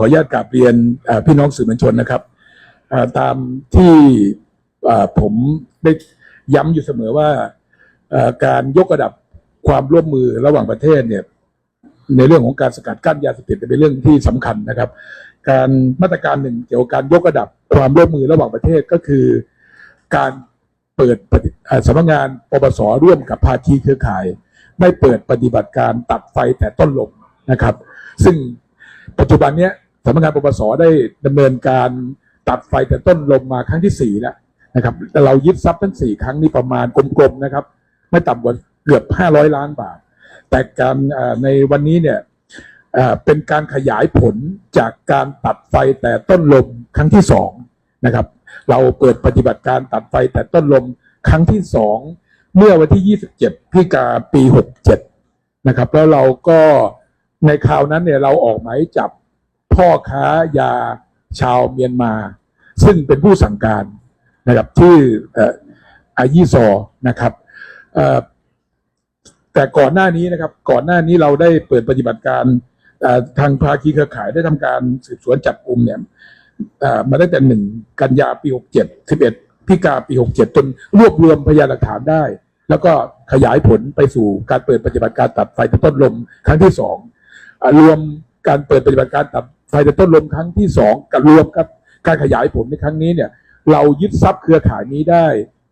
ขออนุญาตกราบเรียนพี่น้องสื่อมวลชนนะครับตามที่ผมได้ย้ำอยู่เสมอว่าการยกระดับความร่วมมือระหว่างประเทศเนี่ยในเรื่องของการสกัดกั้นยาเสพติดเป็นเรื่องที่สำคัญนะครับ การมาตรการหนึ่งเกี่ยวกับการยกระดับความร่วมมือระหว่างประเทศก็คือ การเปิดสำนักงานปปสร่วมกับภาคีเครือข่าย ได้เปิดปฏิบัติการตัดไฟแต่ต้นลมนะครับ ซึ่งปัจจุบันเนี้ย สำนักงานปปสได้ดำเนินการตัดไฟแต่ต้นลมมาครั้งที่สี่แล้วนะครับแต่เรายึดทรัพย์ทั้งสี่ครั้งนี้ประมาณกลมๆนะครับ ไม่ต่ำกว่าเกือบห้าร้อยล้านบาท แต่การในวันนี้เนี่ยเอ่อเป็นการขยายผลจากการตัดไฟแต่ต้นลมครั้งที่สองนะครับ เราเปิดปฏิบัติการตัดไฟแต่ต้นลมครั้งที่สองเมื่อวันที่ 27พฤศจิกาปี 67 นะครับ แล้วเราก็ในคราวนั้นเนี่ยเราออกหมายจับ พ่อค้ายาชาวเมียนมา ซึ่งเป็นผู้สั่งการนะครับที่เอออายี่ซอนะครับแต่ก่อนหน้านี้นะครับ ก่อนหน้านี้เราได้เปิดปฏิบัติการทางภาคีเครือข่ายได้ทำการสืบสวนจับกลุ่มเนี่ยมาตั้งแต่หนึ่งกันยาปีหกเจ็ดสิบเอ็ดพิกาปีหกเจ็ดจนรวบรวมพยานหลักฐานได้ แล้วก็ขยายผลไปสู่การเปิดปฏิบัติการตัดไฟต้นลมครั้งที่สองรวมการเปิดปฏิบัติการตัด ไฟแต่ต้นลมครั้งที่สองกับรวมกับการขยายผลในครั้งนี้เนี่ย เรายึดทรัพย์เครือข่ายนี้ได้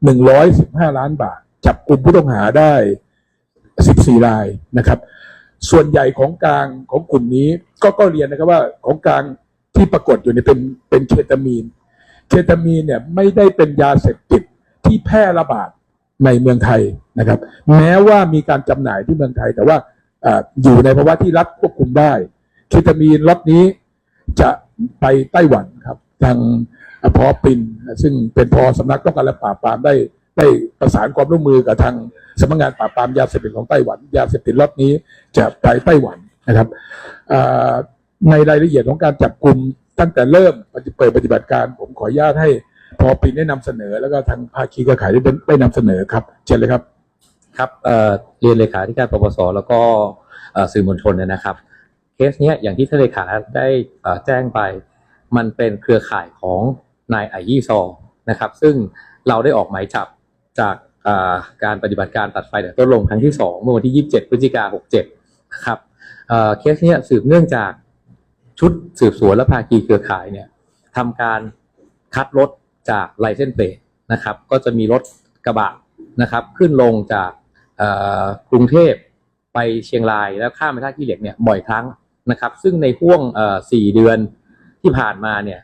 หนึ่งร้อยสิบห้าล้านบาท จับกลุ่มผู้ต้องหาได้สิบสี่รายนะครับ ส่วนใหญ่ของกลางของกลุ่มนี้ก็ก็เรียนนะครับว่าของกลางที่ปรากฏอยู่เนี่ยเป็นเป็นเคตามีน เคตามีนเนี่ยไม่ได้เป็นยาเสพติดที่แพร่ระบาดในเมืองไทยนะครับ แม้ว่ามีการจำหน่ายที่เมืองไทยแต่ว่าออยู่ในภาวะที่รัฐควบคุมได้ เคตามีนล็อตนี้ จะไปไต้หวันครับทางอพอปินซึ่งเป็นพอสำนักป้องกันและปราบปรามได้ได้ประสานความร่วมมือกับทางสำนักงานปราบปรามยาเสพติดของไต้หวัน ยาเสพติดล็อตนี้จะไปไต้หวันนะครับในรายละเอียดของการจับกลุ่มตั้งแต่เริ่มเปิดปฏิบัติการผมขออนุญาตให้พอปินได้นำเสนอ แล้วก็ทางภาคีเครือข่ายได้ได้นำเสนอครับเชิญเลยครับครับเรียนเลขาธิการปปสแล้วก็สื่อมวลชนนะครับ เคสเนี้ยอย่างที่ท่านเลขาได้แจ้งไป มันเป็นเครือข่ายของนายไอยี่ซอนะครับ ซึ่งเราได้ออกหมายจับจากการปฏิบัติการตัดไฟแต่ต้นลมครั้งที่ 2 เมื่อวันที่ 27 พฤศจิกา67 นะครับเคสเนี้ยสืบเนื่องจากชุดสืบสวนและภาคีเครือข่ายเนี่ยทำการคัดรถจากไลเซนเ l ตนะครับ ก็จะมีรถกระบะนะครับ ขึ้นลงจากกรุงเทพไปเชียงรายแล้วข้ามไปท่าขี้เหล็กเนี่ยบ่อยครั้ง นะครับ ซึ่งในห่วงสี่เดือนที่ผ่านมาเนี่ย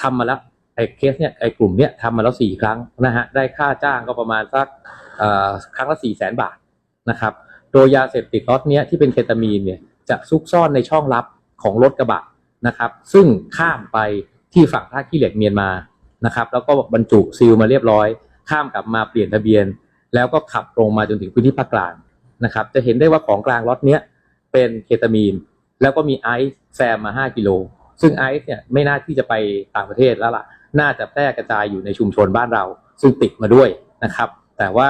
ทำมาแล้วไอ้เคสเนี่ยไอ้กลุ่มเนี่ยทำมาแล้วสี่ครั้งนะฮะได้ค่าจ้างก็ประมาณสักครั้งละสี่แสนบาทนะครับ โดยยาเสพติดล็อตเนี้ยที่เป็นเคตามีนเนี่ยจะซุกซ่อนในช่องลับของรถกระบะนะครับ ซึ่งข้ามไปที่ฝั่งท่าขี้เหล็กเมียนมานะครับ แล้วก็บรรจุซีลมาเรียบร้อย ข้ามกลับมาเปลี่ยนทะเบียน แล้วก็ขับตรงมาจนถึงพื้นที่ภาคกลางนะครับ จะเห็นได้ว่าของกลางล็อตเนี้ยเป็นเคตามีน แล้วก็มีไอซ์แซมมา 5 กิโล ซึ่งไอซ์เนี่ยไม่น่าที่จะไปต่างประเทศแล้วล่ะ น่าจะแพร่กระจายอยู่ในชุมชนบ้านเรา ซึ่งติดมาด้วยนะครับ แต่ว่า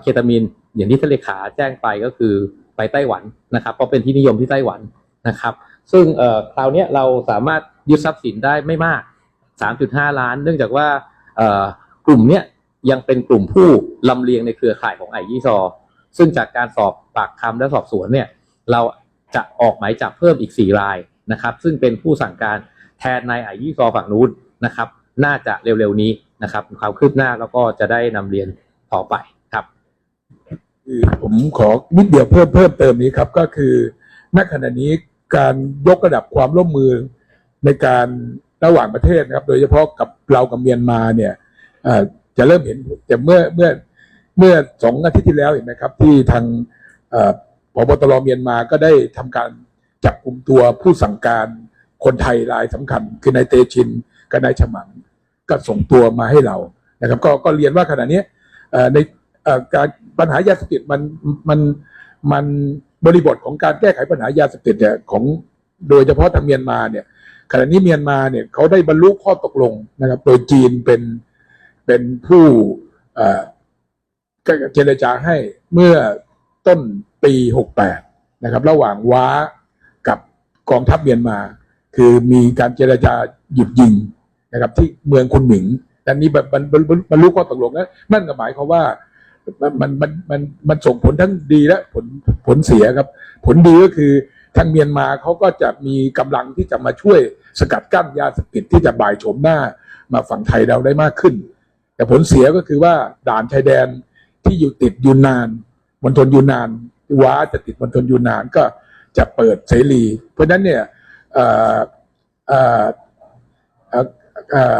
เคตามีนอย่างที่ท่านเลขาแจ้งไปก็คือไปไต้หวันนะครับเพราะเป็นที่นิยมที่ไต้หวันนะครับ ซึ่งคราวนี้เราสามารถยึดทรัพย์สินได้ไม่มาก 3.5 ล้าน เนื่องจากว่ากลุ่มเนี้ยยังเป็นกลุ่มผู้ลำเลียงในเครือข่ายของไอยี่ซอ ซึ่งจากการสอบปากคำและสอบสวนเนี่ยเรา จะออกหมายจับเพิ่มอีก 4 รายนะครับ ซึ่งเป็นผู้สั่งการแทนนายไอยี่ซอฝั่งนู้นนะครับ น่าจะเร็วๆนี้นะครับความคืบหน้าแล้วก็จะได้นำเรียนต่อไปครับคือผมขอนิดเดียวเพิ่มเพิ่มเติมนี้ครับก็คือณขณะนี้การยกระดับความร่วมมือในการระหว่างประเทศนะครับ โดยเฉพาะกับเรากับเมียนมาเนี่ยจะเริ่มเห็นแต่เมื่อเมื่อเมื่อสองอาทิตย์ที่แล้วเห็นไหมครับ ที่ทาง พบตรเมียนมาก็ได้ทำการจับกลุ่มตัวผู้สั่งการคนไทยรายสำคัญ คือนายเตชินกับนายฉมังก็ส่งตัวมาให้เรานะครับก็ก็เรียนว่าขณะนี้ในการปัญหายาเสพติดมันมันมันบริบทของการแก้ไขปัญหายาเสพติดเนี่ยของโดยเฉพาะทางเมียนมาเนี่ยขณะนี้เมียนมาเนี่ยเขาได้บรรลุข้อตกลงนะครับ โดยจีนเป็นเป็นผู้เจรจาให้เมื่อต้น ปี 68 นะครับ ระหว่างว้ากับกองทัพเมียนมา คือมีการเจรจาหยุดยิงนะครับ ที่เมืองคุนหมิงอันนี้แบบมันมันมันรู้ข้อตกลงแล้วนั่นก็หมายความว่ามันมันมันมันมันส่งผลทั้งดีและผลผลเสียครับ ผลดีก็คือทางเมียนมาเขาก็จะมีกำลังที่จะมาช่วยสกัดกั้นยาเสพติดที่จะบ่ายโฉมหน้ามาฝั่งไทยเราได้มากขึ้น แต่ผลเสียก็คือว่าด่านชายแดนที่อยู่ติดยูนนานมณฑลยูนนาน ว้าจะติดมณฑลยูนนานก็จะเปิดเสรี เพราะฉะนั้นเนี่ยอ่อเอ่อเอ่อเอ่อ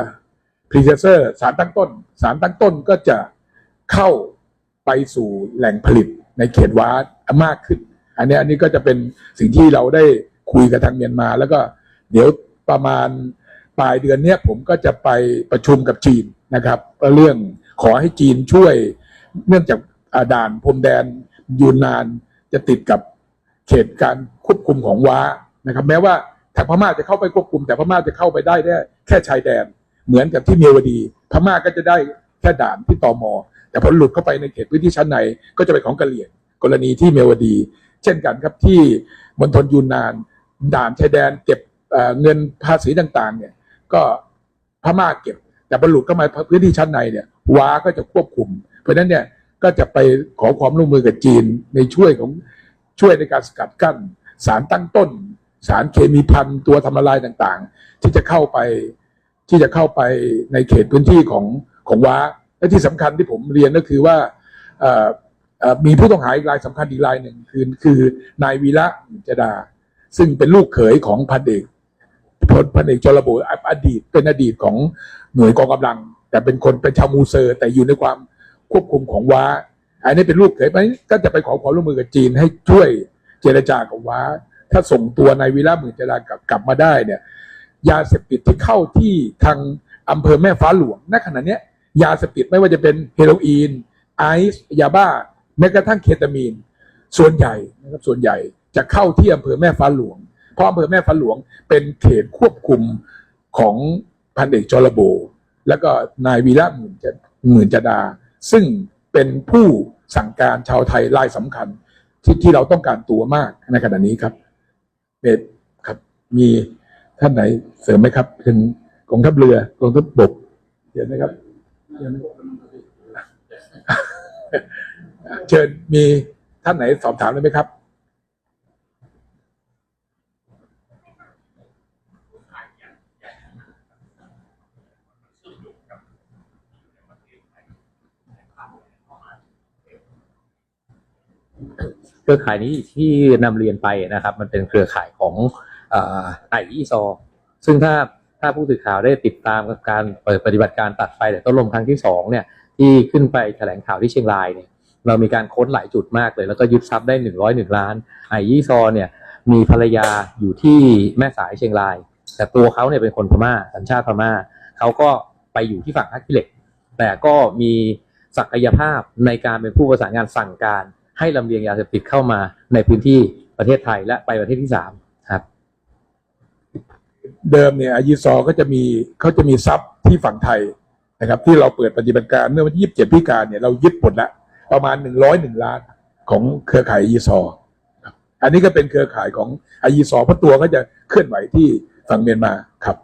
พรีเซเซอร์สารตั้งต้น สารตั้งต้นก็จะเข้าไปสู่แหล่งผลิตในเขตว้ามากขึ้น อันนี้อันนี้ก็จะเป็นสิ่งที่เราได้คุยกับทางเมียนมา แล้วก็เดี๋ยวประมาณปลายเดือนเนี้ยผมก็จะไปประชุมกับจีนนะครับเรื่องขอให้จีนช่วยเนื่องจากด่านพรมแดน ยูนนานจะติดกับเขตการควบคุมของว้านะครับ แม้ว่าทางพม่าจะเข้าไปควบคุม แต่พม่าจะเข้าไปได้แค่แค่ชายแดน เหมือนกับที่เมียวดี พม่าก็จะได้แค่ด่านที่ตอมอแต่พอหลุดเข้าไปในเขตพื้นที่ชั้นในก็จะเป็นของกะเหรี่ยงกรณีที่เมียวดี เช่นกันครับที่มณฑลยูนนาน ด่านชายแดนเก็บเเงินภาษีต่างๆ เนี่ย ก็พม่าเก็บ แต่บรรลุเข้ามาพื้นที่ชั้นในเนี่ยว้าก็จะควบคุม เพราะฉะนั้นเนี่ย ก็จะไปขอความร่วมมือกับจีนในช่วยของช่วยในการสกัดกั้น สารตั้งต้น สารเคมีพันตัวทำละลายต่างๆ ที่จะเข้าไปที่จะเข้าไปในเขตพื้นที่ของของว้าและที่สำคัญที่ผมเรียนก็คือว่ามีผู้ต้องหาอีกรายสำคัญอีกรายหนึ่งคือคือนายวีระหมุนจดา ซึ่งเป็นลูกเขยของพันเอกพลพันเอกจรบุอดีตเป็นอดีตของหน่วยกองกำลัง แต่เป็นคนเป็นชาวมูเซอร์ แต่อยู่ในความ ควบคุมของว้า อันนี้เป็นลูกเขยไปก็จะไปขอความร่วมมือกับจีนให้ช่วยเจรจากับว้า ถ้าส่งตัวนายวีระหมื่นเจดากลับกลับมาได้เนี่ย ยาเสพติดที่เข้าที่ทางอำเภอแม่ฟ้าหลวงณขณะเนี้ยยาเสพติดไม่ว่าจะเป็นเฮโรอีนไอซ์ยาบ้าแม้กระทั่งเคตามีน ส่วนใหญ่นะครับส่วนใหญ่จะเข้าที่อำเภอแม่ฟ้าหลวง เพราะอำเภอแม่ฟ้าหลวงเป็นเขตควบคุมของพันเอกจรโบ แล้วก็นายวีระหมื่นจหมื่นจดา ซึ่งเป็นผู้สั่งการชาวไทยรายสำคัญที่ที่เราต้องการตัวมากในขณะนี้ครับเบสครับ มีท่านไหนเสริมไหมครับถึงกองทัพเรือกองทัพบกเห็นไหมครับเห็นไหมเชิญมีท่านไหนสอบถามได้ไหมครับ เครือข่ายนี้ที่นำเรียนไปนะครับ มันเป็นเครือข่ายของไออีซอซึ่งถ้าถ้าผู้สื่อข่าวได้ติดตามกับการเปิดปฏิบัติการตัดไฟแต่ต้นลมครั้งที่สองเนี่ยที่ขึ้นไปแถลงข่าวที่เชียงรายเนี่ยเรามีการค้นหลายจุดมากเลย แล้วก็ยึดทรัพย์ได้หนึ่งร้อยหนึ่งล้านไออีซอเนี่ยมีภรรยาอยู่ที่แม่สายเชียงราย แต่ตัวเขาเนี่ยเป็นคนพม่าสัญชาติพม่าเขาก็ไปอยู่ที่ฝั่งท่าขี้เหล็ก แต่ก็มีศักยภาพในการเป็นผู้ประสานงานสั่งการ ให้ลำเลียงยาเสพติดเข้ามาในพื้นที่ประเทศไทยและไปประเทศที่สามครับ เดิมเนี่ยอายีซอก็จะมีเขาจะมีทรัพย์ที่ฝั่งไทยนะครับ ที่เราเปิดปฏิบัติการเมื่อวันที่ยี่สิบเจ็ดพิการเนี่ยเรายึดหมดละประมาณหนึ่งร้อยหนึ่งล้านของเครือข่ายอายีซอครับอันนี้ก็เป็นเครือข่ายของอายีซอเพราะตัวก็จะเคลื่อนไหวที่ฝั่งเมียนมาครับ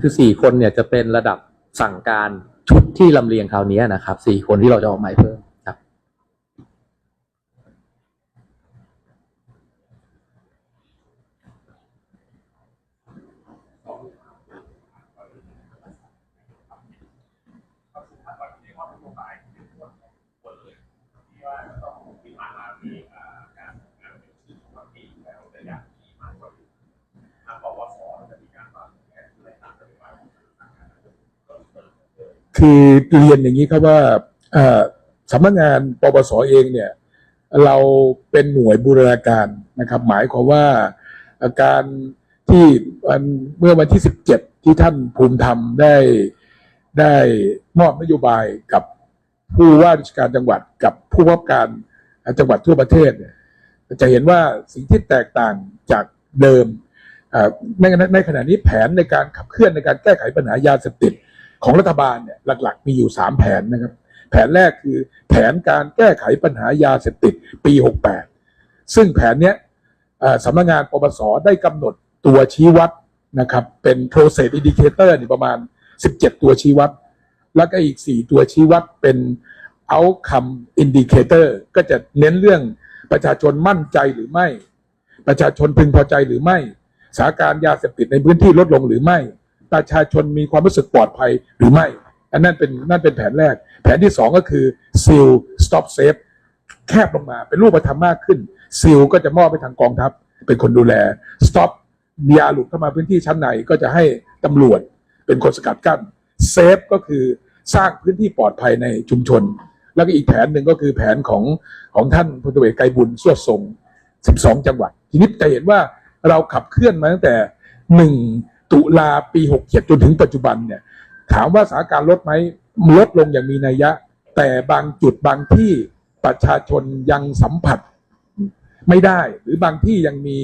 คือสี่คนเนี่ยจะเป็นระดับสั่งการ ชุดที่ลำเลียงคราวนี้นะครับสี่คนที่เราจะออกหมายเพิ่ม คือเรียนอย่างนี้ครับว่าสำนักงานปปสเองเนี่ยเราเป็นหน่วยบูรณาการนะครับ หมายความว่าการที่วันเมื่อวันที่ 17 ที่ท่านภูมิธรรมได้ได้มอบนโยบายกับผู้ว่าราชการจังหวัดกับผู้ว่าการจังหวัดทั่วประเทศ จะเห็นว่าสิ่งที่แตกต่างจากเดิมในในขณะนี้แผนในการขับเคลื่อนในการแก้ไขปัญหายาเสพติด ของรัฐบาลเนี่ยหลัก ๆ มีอยู่สามแผนนะครับ แผนแรกคือแผนการแก้ไขปัญหายาเสพติดปี 68 ซึ่งแผนเนี้ยสำนักงานปปสได้กำหนดตัวชี้วัดนะครับเป็น process indicator นี่ประมาณ 17 ตัวชี้วัด แล้วก็อีก 4 ตัวชี้วัดเป็น outcome indicator ก็จะเน้นเรื่องประชาชนมั่นใจหรือไม่ ประชาชนพึงพอใจหรือไม่สถานการณ์ยาเสพติดในพื้นที่ลดลงหรือไม่ ประชาชนมีความรู้สึกปลอดภัยหรือไม่ อันนั้นเป็นนั่นเป็นแผนแรก แผนที่สองก็คือ seal stop safe แคบลงมาเป็นรูปธรรมมากขึ้น seal ก็จะมอบไปทางกองทัพ เป็นคนดูแล stop ยาหลุดเข้ามาพื้นที่ชั้นในก็จะให้ตำรวจเป็นคนสกัดกั้น safe ก็คือสร้างพื้นที่ปลอดภัยในชุมชน แล้วก็อีกแผนหนึ่งก็คือแผนของของท่านพลตรีไกรบุญสวดทรง 12 จังหวัด ทีนี้จะเห็นว่าเราขับเคลื่อนมาตั้งแต่ 1 ตุลาปี 67 จนถึงปัจจุบันเนี่ยถามว่าสถานการณ์ลดไหมลดลงอย่างมีนัยยะ แต่บางจุดบางที่ประชาชนยังสัมผัสไม่ได้ หรือบางที่ยังมี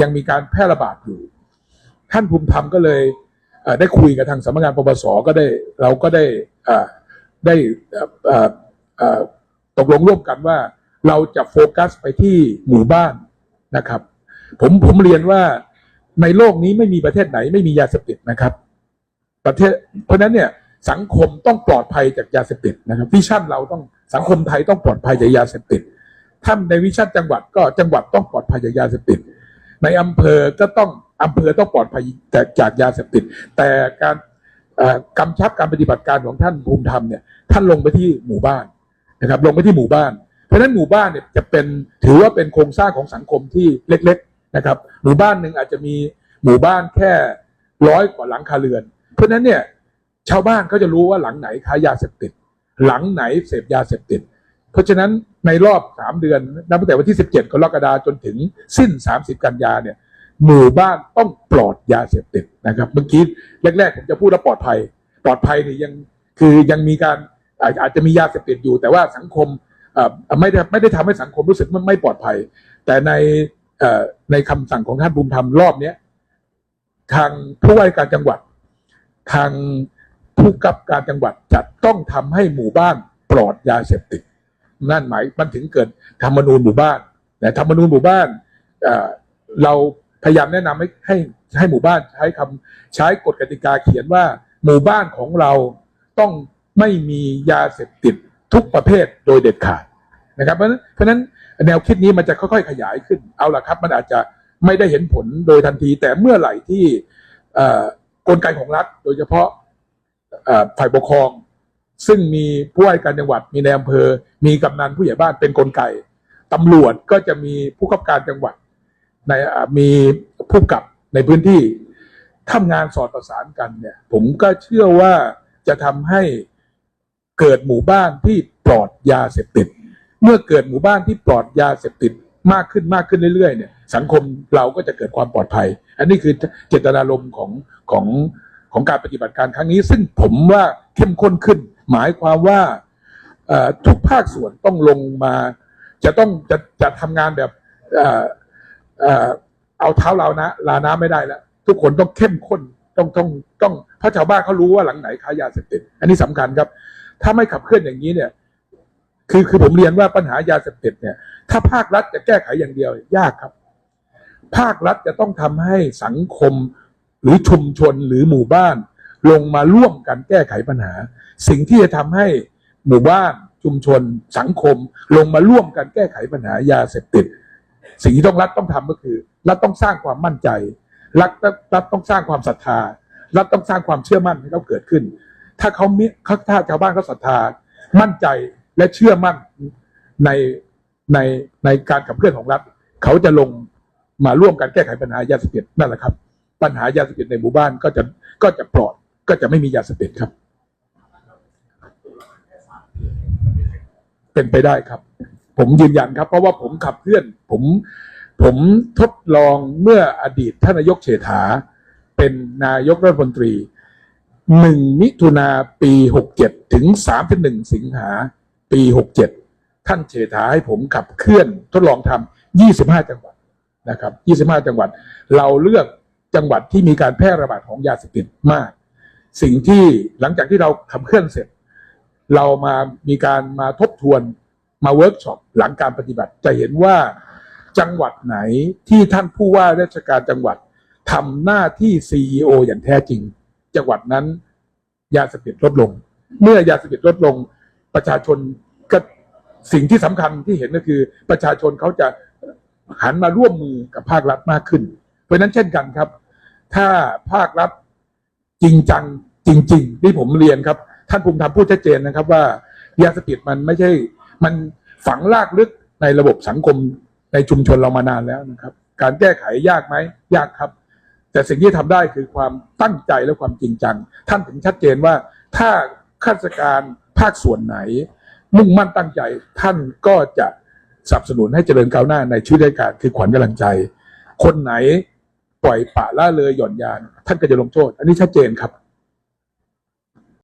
ยังมีการแพร่ระบาดอยู่ ท่านภูมิธรรมก็เลยเได้คุยกับทางสำนักงานปปสก็ได้เราก็ได้ได้ตกลงร่วมกันว่าเราจะโฟกัสไปที่หมู่บ้านนะครับ ผมผมเรียนว่า ในโลกนี้ไม่มีประเทศไหนไม่มียาเสพติดนะครับ ประเทศ เพราะนั้นเนี่ยสังคมต้องปลอดภัยจากยาเสพติดนะครับวิชั่นเราต้องสังคมไทยต้องปลอดภัยจากยาเสพติดถ้าในวิชั่นจังหวัดก็จังหวัดต้องปลอดภัยจากยาเสพติด ในอำเภอก็ต้องอำเภอต้องปลอดภัยจากจากยาเสพติด แต่การกำชับการปฏิบัติการของท่านภูมิธรรมเนี่ยท่านลงไปที่หมู่บ้านนะครับลงไปที่หมู่บ้าน เพราะฉะนั้นหมู่บ้านเนี่ยจะเป็นถือว่าเป็นโครงสร้างของสังคมที่เล็ก ๆ นะครับ หมู่บ้านหนึ่งอาจจะมีหมู่บ้านแค่ร้อยกว่าหลังคาเรือน เพราะฉะนั้นเนี่ยชาวบ้านเขาจะรู้ว่าหลังไหนค้ายาเสพติด หลังไหนเสพยาเสพติด เพราะฉะนั้นในรอบสามเดือนนับตั้งแต่วันที่17กรกฎาคมจนถึงสิ้น30กันยาเนี่ยหมู่บ้านต้องปลอดยาเสพติดนะครับ เมื่อกี้แรกๆผมจะพูดว่าปลอดภัย ปลอดภัยเนี่ยยังคือยังมีการอาจอาจจะมียาเสพติดอยู่ แต่ว่าสังคมไม่ได้ไม่ได้ทำให้สังคมรู้สึกมันไม่ปลอดภัย แต่ใน ในคำสั่งของท่านภูมิธรรมรอบเนี้ยทางผู้ว่าการจังหวัด ทางผู้กับการจังหวัดจะต้องทำให้หมู่บ้านปลอดยาเสพติด นั่นหมายมันถึงเกิดธรรมนูญหมู่บ้านแต่ธรรมนูญหมู่บ้านเอ่อเราพยายามแนะนำให้ให้ให้หมู่บ้านใช้คำใช้กฎกติกาเขียนว่า หมู่บ้านของเราต้องไม่มียาเสพติดทุกประเภทโดยเด็ดขาดนะครับ เพราะฉะนั้น แนวคิดนี้มันจะค่อยๆขยายขึ้น เอาละครับ มันอาจจะไม่ได้เห็นผลโดยทันที แต่เมื่อไหร่ที่กลไกของรัฐ โดยเฉพาะฝ่ายปกครอง ซึ่งมีผู้ว่าการจังหวัดมีในอำเภอ มีกำนันผู้ใหญ่บ้านเป็นกลไกตำรวจก็จะมีผู้ขับการจังหวัดในมีผู้กับในพื้นที่ทำงานสอดประสานกันเนี่ย ผมก็เชื่อว่าจะทำให้เกิดหมู่บ้านที่ปลอดยาเสพติด เมื่อเกิดหมู่บ้านที่ปลอดยาเสพติดมากขึ้นมากขึ้นเรื่อยๆเนี่ยสังคมเราก็จะเกิดความปลอดภัย อันนี้คือเจตนารมณ์ของของของการปฏิบัติการครั้งนี้ ซึ่งผมว่าเข้มข้นขึ้น หมายความว่าทุกภาคส่วนต้องลงมา จะต้องจะจะทำงานแบบเอ่อเอ่อเอาเท้าลานะลาน้ำไม่ได้แล้ว ทุกคนต้องเข้มข้นต้องต้องต้องเพราะชาวบ้านเขารู้ว่าหลังไหนค้ายาเสพติดอันนี้สำคัญครับ ถ้าไม่ขับเคลื่อนอย่างนี้เนี่ย คือคือผมเรียนว่าปัญหายาเสพติดเนี่ย ถ้าภาครัฐจะแก้ไขอย่างเดียวยากครับ ภาครัฐจะต้องทำให้สังคมหรือชุมชนหรือหมู่บ้าน ลงมาร่วมกันแก้ไขปัญหา สิ่งที่จะทำให้หมู่บ้านชุมชน สังคม ลงมาร่วมกันแก้ไขปัญหายาเสพติด สิ่งที่ต้องรัฐต้องทำก็คือรัฐต้องสร้างความมั่นใจรัฐรัฐต้องสร้างความศรัทธารัฐต้องสร้างความเชื่อมั่นให้เขาเกิดขึ้น ถ้าเขามิเขาถ้าชาวบ้านเขาศรัทธามั่นใจ และเชื่อมั่นในในในการขับเคลื่อนของรัฐ เขาจะลงมาร่วมกันแก้ไขปัญหายาเสพติดนั่นแหละครับ ปัญหายาเสพติดในหมู่บ้านก็จะก็จะปลอดก็จะไม่มียาเสพติดครับ เป็นไปได้ครับ ผมยืนยันครับ เพราะว่าผมขับเคลื่อน ผมผมทดลองเมื่ออดีตท่านนายกเฉถา เป็นนายกรัฐมนตรีหนึ่งมิถุนาปีหกเจ็ดถึงสามหนึ่งสิงหา ปีหกเจ็ดท่านเฉถาให้ผมขับเคลื่อนทดลองทำยี่สิบห้าจังหวัดนะครับยี่สิบห้าจังหวัด เราเลือกจังหวัดที่มีการแพร่ระบาดของยาเสพติดมาก สิ่งที่หลังจากที่เราขับเคลื่อนเสร็จ เรามามีการมาทบทวนมาเวิร์กช็อปหลังการปฏิบัติจะเห็นว่าจังหวัดไหนที่ท่านผู้ว่าราชการจังหวัดทำหน้าที่ CEO อย่างแท้จริง จังหวัดนั้นยาเสพติดลดลง เมื่อยาเสพติดลดลงประชาชน สิ่งที่สำคัญที่เห็นก็คือประชาชนเขาจะหันมาร่วมมือกับภาครัฐมากขึ้น เพราะนั้นเช่นกันครับ ถ้าภาครัฐจริงจังจริง ๆ ที่ผมเรียนครับ ท่านภูมิธรรมพูดชัดเจนนะครับว่ายาเสพติดมันไม่ใช่มันฝังลากลึกในระบบสังคมในชุมชนเรามานานแล้วนะครับ การแก้ไขยากไหมยากครับ แต่สิ่งที่ทำได้คือความตั้งใจและความจริงจัง ท่านถึงชัดเจนว่าถ้าข้าราชการภาคส่วนไหน มุ่งมั่นตั้งใจท่านก็จะสนับสนุนให้เจริญก้าวหน้าในชีวิตราชการคือขวัญกำลังใจ คนไหนปล่อยปละละเลยหย่อนยาน ท่านก็จะลงโทษ อันนี้ชัดเจนครับ